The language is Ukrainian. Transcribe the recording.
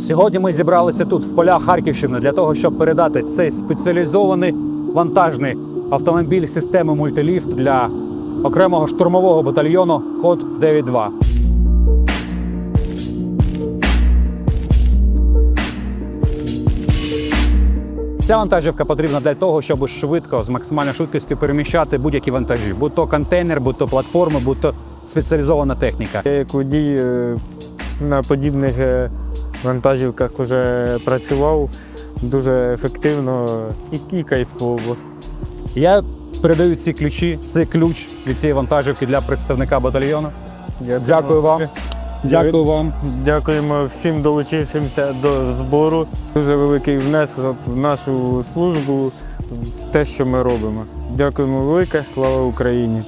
Сьогодні ми зібралися тут, в полях Харківщини, для того, щоб передати цей спеціалізований вантажний автомобіль системи мультиліфт для окремого штурмового батальйону Код 92. Ця вантажівка потрібна для того, щоб швидко з максимальною швидкістю переміщати будь-які вантажі, будь то контейнер, будь то платформи, будь то спеціалізована техніка. Я як водій е, на подібних е, вантажівках вже працював дуже ефективно і, і кайфово. Я передаю ці ключі, це ключ від цієї вантажівки для представника батальйону. Я Дякую вам. Дякую вам. Дякуємо всім долучившимся до збору. Дуже великий внесок в нашу службу, в те, що ми робимо. Дякуємо велике, слава Україні!